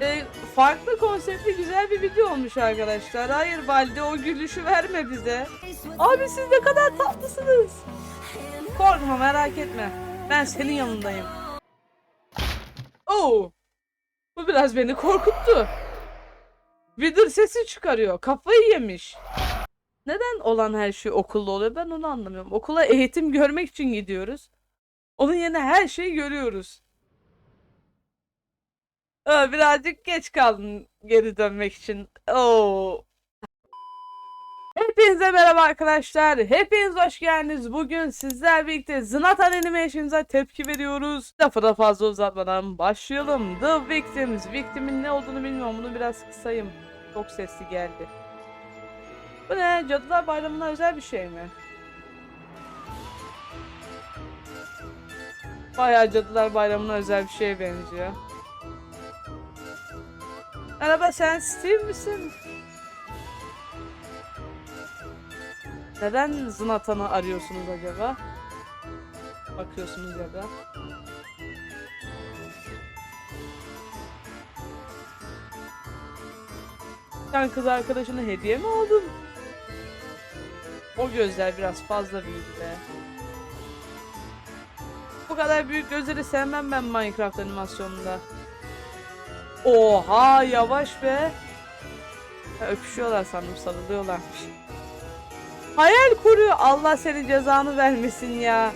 e, farklı konseptli güzel bir video olmuş arkadaşlar. Hayır Baldi o gülüşü verme bize. Abi siz ne kadar tatlısınız. Korkma merak etme. Ben senin yanındayım. Oo. Bu biraz beni korkuttu. Vidir sesi çıkarıyor. Kafayı yemiş. Neden olan her şey okulda oluyor ben onu anlamıyorum. Okula eğitim görmek için gidiyoruz. Onun yerine her şeyi görüyoruz. Birazcık geç kaldım geri dönmek için. Oo. Hepinize merhaba arkadaşlar. Hepiniz hoş geldiniz. Bugün sizler birlikte Zlatan Animations'a tepki veriyoruz. Lafı da fazla uzatmadan başlayalım. The Victims. Victim'in ne olduğunu bilmiyorum. Bunu biraz kısayım. Çok sesli geldi. Bu ne? Cadılar Bayramı'na özel bir şey mi? Bayağı Cadılar Bayramı'na özel bir şeye benziyor. Merhaba sen Steve misin? Neden Zlatan'ı arıyorsunuz acaba? Bakıyorsunuz ya da. Sen kız arkadaşına hediye mi aldın? O gözler biraz fazla büyüdü be. Bu kadar büyük gözleri sevmem ben Minecraft animasyonunda. Oha yavaş be. Ha, öpüşüyorlar sandım sarılıyorlarmış. Hayal kuruyor. Allah senin cezanı vermesin ya.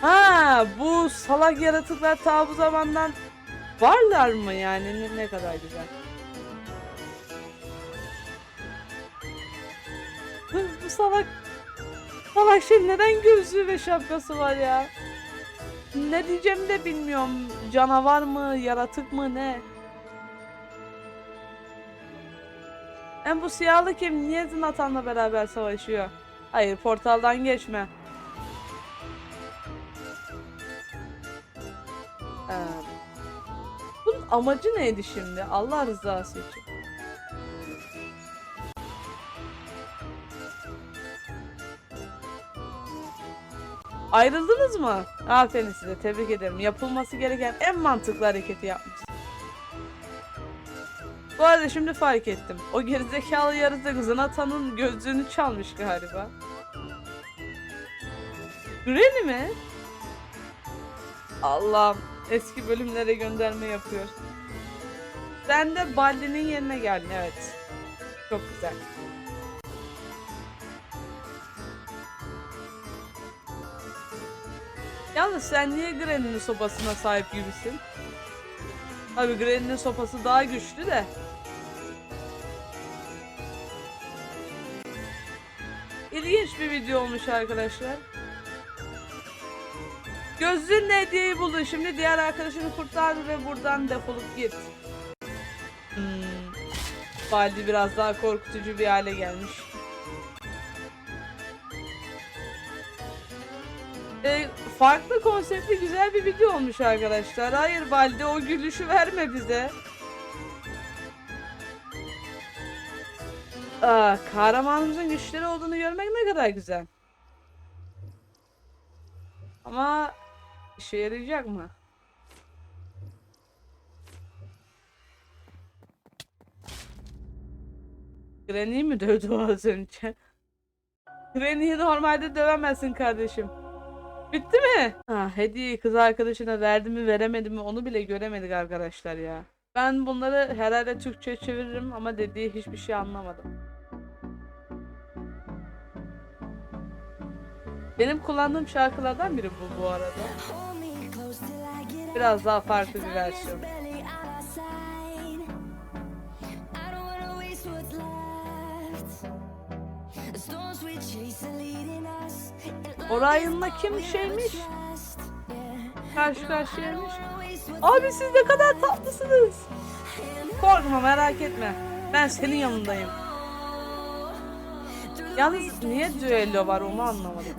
Ha bu salak yaratıklar ta bu zamandan varlar mı yani ne, ne kadar güzel. Bu salak salak şey neden gözlüğü ve şapkası var ya? Ne diyeceğimi de bilmiyorum. Canavar mı, yaratık mı ne? Hem bu siyahlı kim? Niye Zlatan'la beraber savaşıyor? Hayır, portaldan geçme. Ee, bunun amacı neydi şimdi? Allah rızası için. Ayrıldınız mı? Aferin size tebrik ederim. Yapılması gereken en mantıklı hareketi yapmışsın. Bu arada şimdi fark ettim. O gerizekalı yaratık Zlatan'ın gözlüğünü çalmış galiba. Granny mi? Allah'ım eski bölümlere gönderme yapıyor. Sen de Baldi'nin yerine geldin evet. Çok güzel. Yalnız sen niye Granny'nin sopasına sahip gibisin? Abi Granny'nin sopası daha güçlü de. İlginç bir video olmuş arkadaşlar. Gözlüğün hediyeyi buldun. Şimdi diğer arkadaşını kurtar ve buradan defolup git. Hmm. Baldi biraz daha korkutucu bir hale gelmiş. Farklı konseptli güzel bir video olmuş arkadaşlar. Hayır Baldi o gülüşü verme bize. Aa, kahramanımızın güçleri olduğunu görmek ne kadar güzel. Ama işe yarayacak mı? Granny mi dövdü az önce? Granny'yi normalde dövemezsin kardeşim. Bitti mi? Ha, hediyeyi kız arkadaşına verdi mi veremedi mi onu bile göremedik arkadaşlar ya. Ben bunları herhalde Türkçe çeviririm ama dediği hiçbir şey anlamadım. Benim kullandığım şarkılardan biri bu bu arada. Biraz daha farklı bir versiyon. Orion'la kim şeymiş? Karşı karşıyaymış. Abi siz ne kadar tatlısınız. Korkma merak etme. Ben senin yanındayım. Yalnız niye düello var onu anlamadım.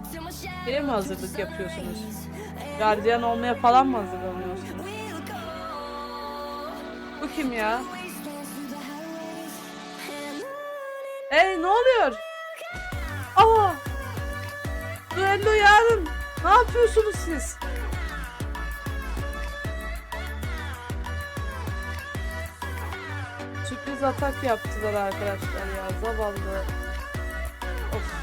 Şeye mi hazırlık yapıyorsunuz? Gardiyan olmaya falan mı hazırlanıyorsunuz? Bu kim ya? Hey ne oluyor? Cello yarın. Ne yapıyorsunuz siz? Sürpriz atak yaptılar arkadaşlar ya. Zavallı. Of.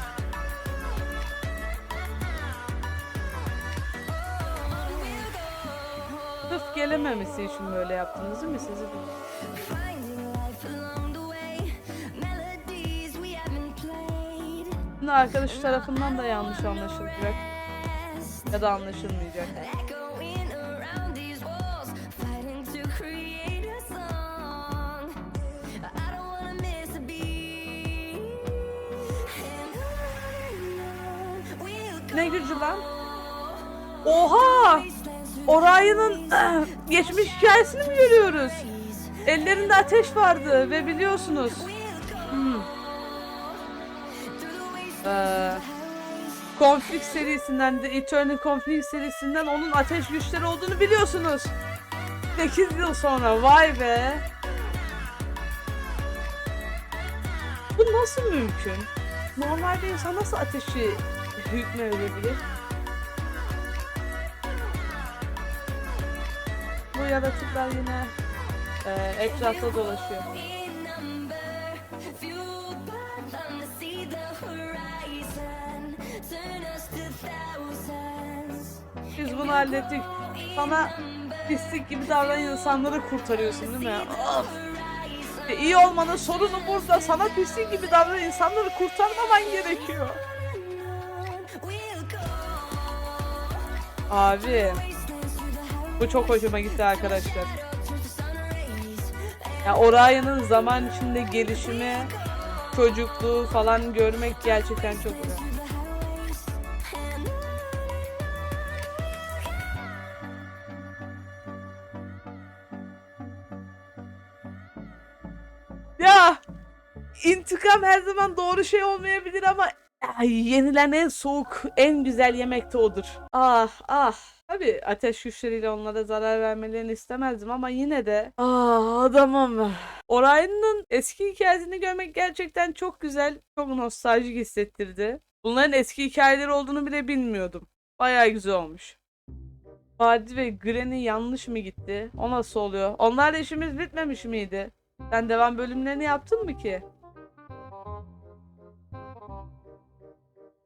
Sırf gelememişsin için böyle yaptınız değil mi? Sizi de. Played. Şimdi arkadaş tarafından da yanlış anlaşılacak ya da anlaşılmayacak. Ne gücü lan? Oha! Orayı'nın geçmiş hikayesini mi görüyoruz? Ellerinde ateş vardı ve biliyorsunuz. Ee, Conflict serisinden de Eternal Conflict serisinden onun ateş güçleri olduğunu biliyorsunuz. 8 yıl sonra vay be. Bu nasıl mümkün? Normalde insan nasıl ateşi hükme verebilir? Bu yaratıklar yine e, etrafta dolaşıyor. Bunu hallettik. Sana pislik gibi davranan insanları kurtarıyorsun değil mi? Of. E, iyi olmanın sorunu burada. Sana pislik gibi davranan insanları kurtarmaman gerekiyor. Abi bu çok hoşuma gitti arkadaşlar. Ya Oraya'nın zaman içinde gelişimi, çocukluğu falan görmek gerçekten çok güzel. İntikam her zaman doğru şey olmayabilir ama ay, yenilen en soğuk, en güzel yemek de odur. Ah ah. Tabii ateş güçleriyle onlara zarar vermelerini istemezdim ama yine de ah adamım. Orion'un eski hikayesini görmek gerçekten çok güzel, çok nostaljik hissettirdi. Bunların eski hikayeleri olduğunu bile bilmiyordum. Bayağı güzel olmuş. Vadi ve Granny yanlış mı gitti? O nasıl oluyor? Onlarla işimiz bitmemiş miydi? Sen devam bölümlerini yaptın mı ki?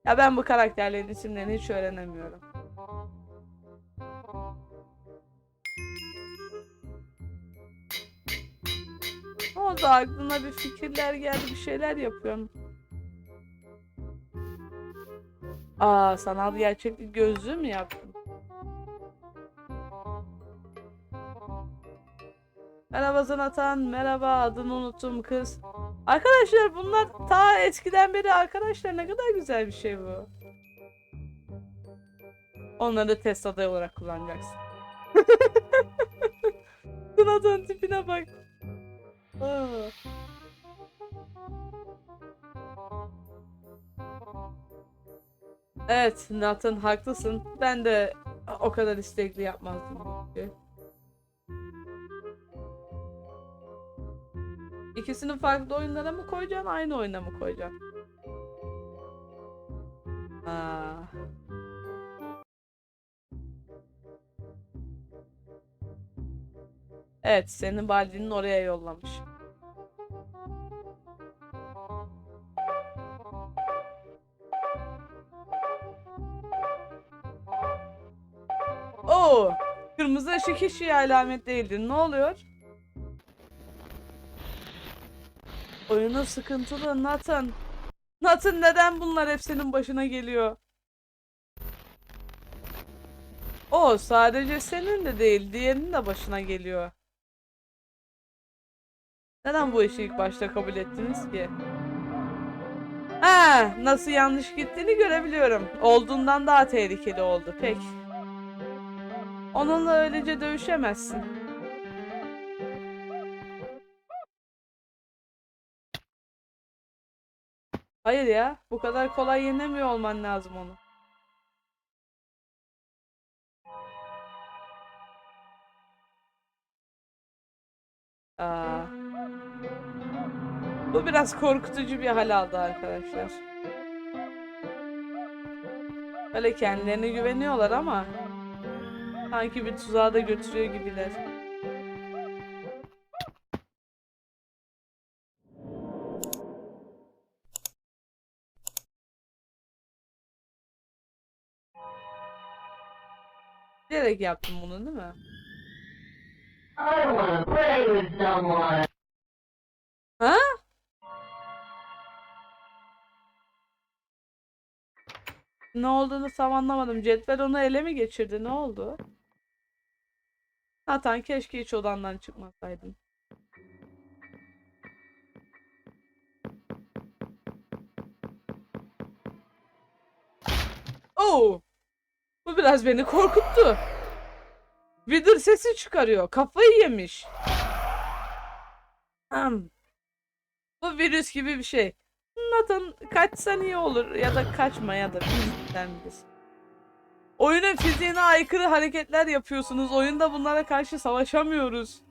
Ya ben bu karakterlerin isimlerini hiç öğrenemiyorum. Ne oldu aklına bir fikirler geldi bir şeyler yapıyorum. Aa sanal gerçeklik gözlüğü mü yaptın? Merhaba Zanatan, merhaba adını unuttum kız. Arkadaşlar bunlar ta eskiden beri arkadaşlar ne kadar güzel bir şey bu. Onları test adayı olarak kullanacaksın. Zanatan tipine bak. Evet Nathan haklısın. Ben de o kadar istekli yapmazdım. bu İkisini farklı oyunlara mı koyacaksın, aynı oyuna mı koyacaksın? Aa. Evet, senin Baldi'nin oraya yollamış. Oo, kırmızı ışık hiç iyi alamet değildi. Ne oluyor? Oyunu sıkıntılı Nathan. Nathan neden bunlar hep senin başına geliyor? O sadece senin de değil, diğerinin de başına geliyor. Neden bu işi ilk başta kabul ettiniz ki? Ha, nasıl yanlış gittiğini görebiliyorum. Olduğundan daha tehlikeli oldu. Pek. Onunla öylece dövüşemezsin. Hayır ya, bu kadar kolay yenemiyor olman lazım onu. Aa. Bu biraz korkutucu bir hal aldı arkadaşlar. Böyle kendilerine güveniyorlar ama sanki bir tuzağa da götürüyor gibiler. Bilerek yaptın bunu değil mi? Ha? Ne olduğunu tam anlamadım. Cetvel onu ele mi geçirdi? Ne oldu? Nathan keşke hiç odandan çıkmasaydın. Oo! Bu biraz beni korkuttu. Vidır sesi çıkarıyor. Kafayı yemiş. Bu virüs gibi bir şey. Nathan kaçsan iyi olur ya da kaçma ya da bizden bilirsin. Oyunun fiziğine aykırı hareketler yapıyorsunuz. Oyunda bunlara karşı savaşamıyoruz.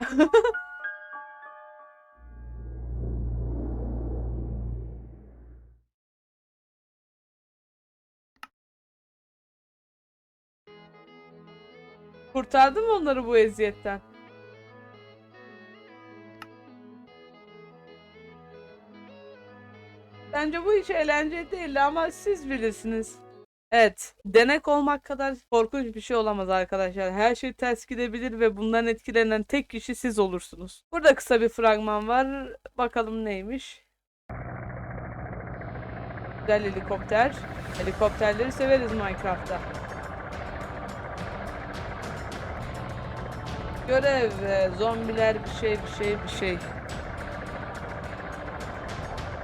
Kurtardın mı onları bu eziyetten? Bence bu hiç eğlenceli değildi ama siz bilirsiniz. Evet, denek olmak kadar korkunç bir şey olamaz arkadaşlar. Her şey ters gidebilir ve bundan etkilenen tek kişi siz olursunuz. Burada kısa bir fragman var. Bakalım neymiş. Güzel helikopter. Helikopterleri severiz Minecraft'ta. Görev, e, zombiler bir şey bir şey bir şey.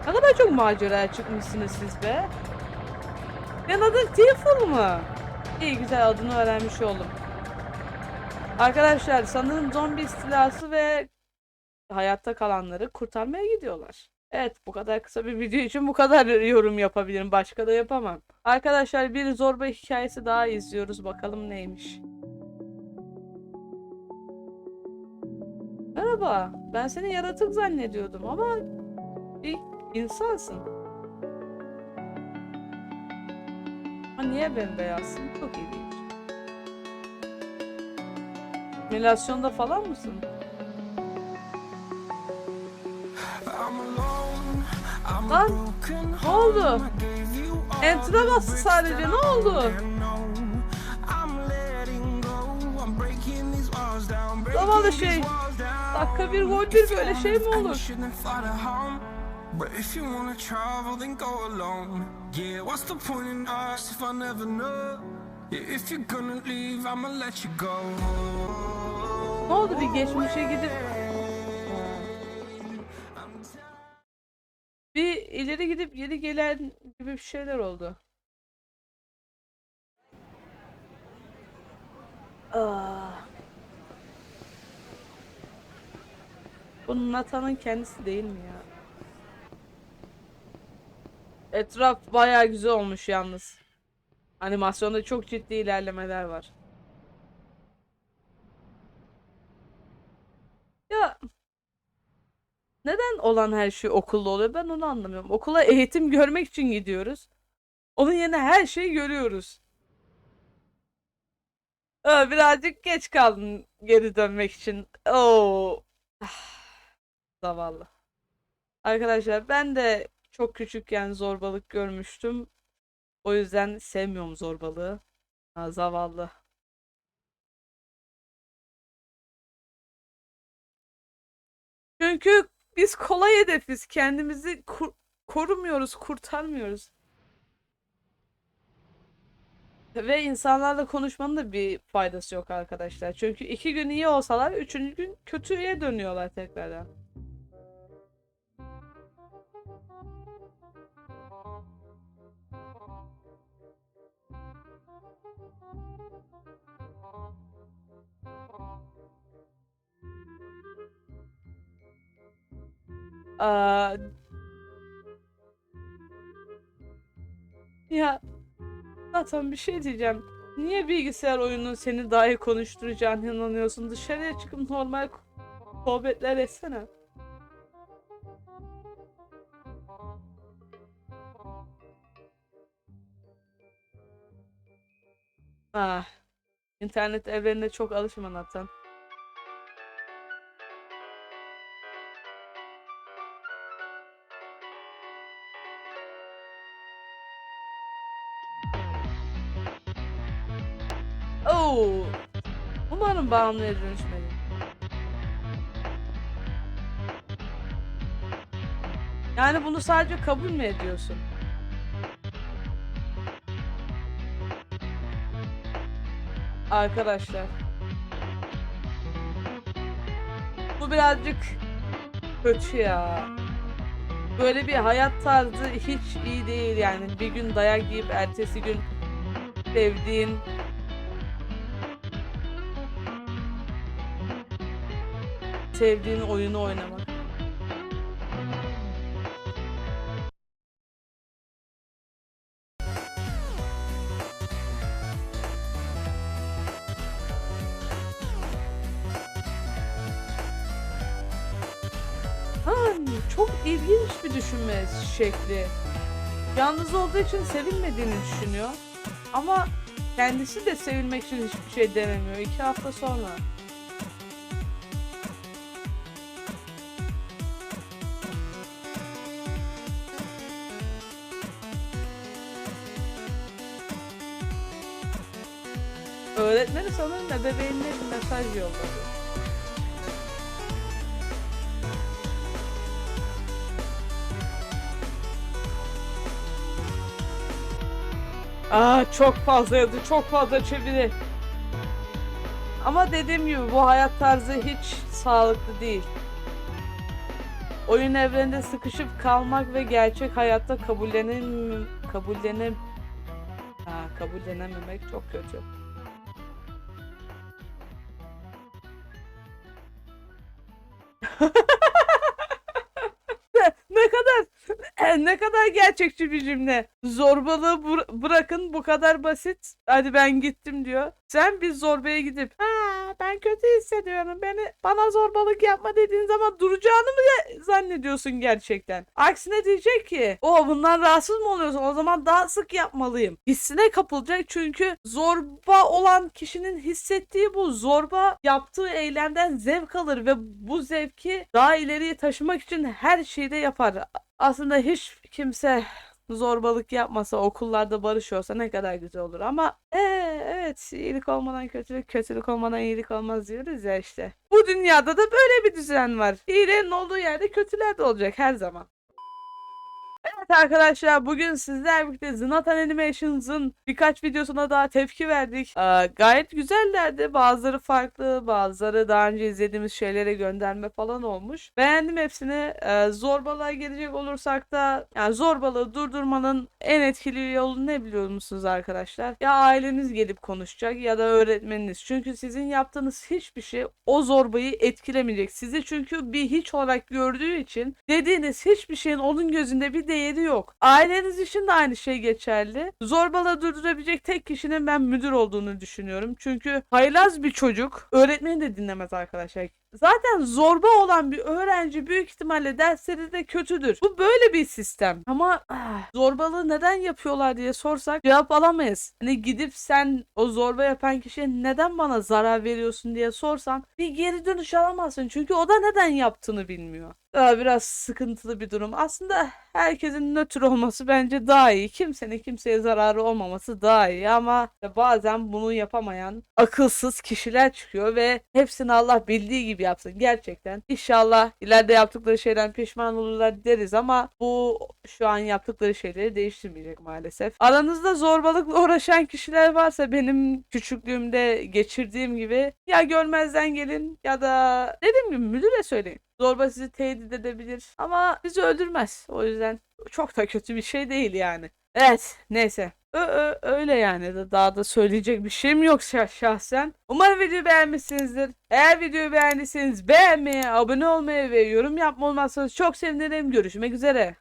Ne kadar çok maceraya çıkmışsınız siz be. Senin adın Tiffle mı? İyi güzel adını öğrenmiş oldum. Arkadaşlar sanırım zombi istilası ve hayatta kalanları kurtarmaya gidiyorlar. Evet bu kadar kısa bir video için bu kadar yorum yapabilirim. Başka da yapamam. Arkadaşlar bir zorba hikayesi daha izliyoruz. Bakalım neymiş. Merhaba. Ben seni yaratık zannediyordum ama bir insansın. Ama niye bembeyazsın? Çok ilginç. Simülasyonda falan mısın? Lan ne oldu? Enter'a bastı sadece ne oldu? Zavallı şey. Dakika bir gol bir böyle şey mi olur? But if you wanna travel, then go alone. Yeah, what's the point in us if I never know? Yeah, if you're gonna leave, I'ma let you go. Ne oldu bir geçmişe gidip bir ileri gidip geri gelen gibi bir şeyler oldu. Ah. Bu Nathan'ın kendisi değil mi ya? Etraf bayağı güzel olmuş yalnız. Animasyonda çok ciddi ilerlemeler var. Ya neden olan her şey okulda oluyor? Ben onu anlamıyorum. Okula eğitim görmek için gidiyoruz. Onun yerine her şeyi görüyoruz. Birazcık geç kaldım geri dönmek için. Oo. Ah, Zavallı. Arkadaşlar ben de çok küçükken zorbalık görmüştüm. O yüzden sevmiyorum zorbalığı. Ha, zavallı. Çünkü biz kolay hedefiz. Kendimizi kur- korumuyoruz, kurtarmıyoruz. Ve insanlarla konuşmanın da bir faydası yok arkadaşlar. Çünkü iki gün iyi olsalar, üçüncü gün kötüye dönüyorlar tekrardan. Aa, ya zaten bir şey diyeceğim. Niye bilgisayar oyunun seni dahi konuşturacağını inanıyorsun? Dışarıya çıkıp normal sohbetler etsene. Ah, internet evrenine çok alışma Nathan. Bağımlıya dönüşmedi. Yani bunu sadece kabul mü ediyorsun? Arkadaşlar. Bu birazcık kötü ya. Böyle bir hayat tarzı hiç iyi değil yani. Bir gün dayak yiyip ertesi gün sevdiğin sevdiğin oyunu oynamak. Çok ilginç bir düşünme şekli. Yalnız olduğu için sevilmediğini düşünüyor. Ama kendisi de sevilmek için hiçbir şey denemiyor. İki hafta sonra. Öğretmeni sanırım ebeveynine bir mesaj yolladı. Aa çok fazla yazı, çok fazla çeviri. Ama dediğim gibi bu hayat tarzı hiç sağlıklı değil. Oyun evreninde sıkışıp kalmak ve gerçek hayatta kabullenem kabullenem ha, kabullenememek çok kötü. Ne kadar ne kadar gerçekçi bir cümle. Zorbalığı bır- bırakın bu kadar basit. Hadi ben gittim diyor. Sen bir zorbaya gidip ha ben kötü hissediyorum. Beni bana zorbalık yapma dediğin zaman duracağını mı zannediyorsun gerçekten? Aksine diyecek ki o bundan rahatsız mı oluyorsun? O zaman daha sık yapmalıyım. Hissine kapılacak çünkü zorba olan kişinin hissettiği bu zorba yaptığı eylemden zevk alır ve bu zevki daha ileriye taşımak için her şeyde yapar. Aslında hiç kimse zorbalık yapmasa, okullarda barışıyorsa ne kadar güzel olur ama ee, evet iyilik olmadan kötülük, kötülük olmadan iyilik olmaz diyoruz ya işte. Bu dünyada da böyle bir düzen var. İyilerin olduğu yerde kötüler de olacak her zaman. Evet arkadaşlar bugün sizlerle birlikte Zinatan Animations'ın birkaç videosuna daha tepki verdik. Ee, gayet güzellerdi. Bazıları farklı, bazıları daha önce izlediğimiz şeylere gönderme falan olmuş. Beğendim hepsini. Ee, zorbalığa gelecek olursak da yani zorbalığı durdurmanın en etkili yolu ne biliyor musunuz arkadaşlar? Ya aileniz gelip konuşacak ya da öğretmeniniz. Çünkü sizin yaptığınız hiçbir şey o zorbayı etkilemeyecek. Sizi çünkü bir hiç olarak gördüğü için dediğiniz hiçbir şeyin onun gözünde bir değeri yok. Aileniz için de aynı şey geçerli. Zorbalığı durdurabilecek tek kişinin ben müdür olduğunu düşünüyorum. Çünkü haylaz bir çocuk öğretmeni de dinlemez arkadaşlar. Zaten zorba olan bir öğrenci büyük ihtimalle dersleri de kötüdür. Bu böyle bir sistem. Ama ah, zorbalığı neden yapıyorlar diye sorsak cevap alamayız. Hani gidip sen o zorba yapan kişiye neden bana zarar veriyorsun diye sorsan bir geri dönüş alamazsın. Çünkü o da neden yaptığını bilmiyor. Daha biraz sıkıntılı bir durum. Aslında herkesin nötr olması bence daha iyi. Kimsenin kimseye zararı olmaması daha iyi ama bazen bunu yapamayan akılsız kişiler çıkıyor ve hepsini Allah bildiği gibi yapsın gerçekten. İnşallah ileride yaptıkları şeyden pişman olurlar deriz ama bu şu an yaptıkları şeyleri değiştirmeyecek maalesef. Aranızda zorbalıkla uğraşan kişiler varsa benim küçüklüğümde geçirdiğim gibi ya görmezden gelin ya da dediğim gibi müdüre söyleyin. Zorba sizi tehdit edebilir ama bizi öldürmez. O yüzden çok da kötü bir şey değil yani. Evet neyse. Ö, ö, öyle yani da daha da söyleyecek bir şeyim yok şah- şahsen. Umarım videoyu beğenmişsinizdir. Eğer videoyu beğendiyseniz beğenmeyi, abone olmayı ve yorum yapmayı olmazsanız çok sevinirim. Görüşmek üzere.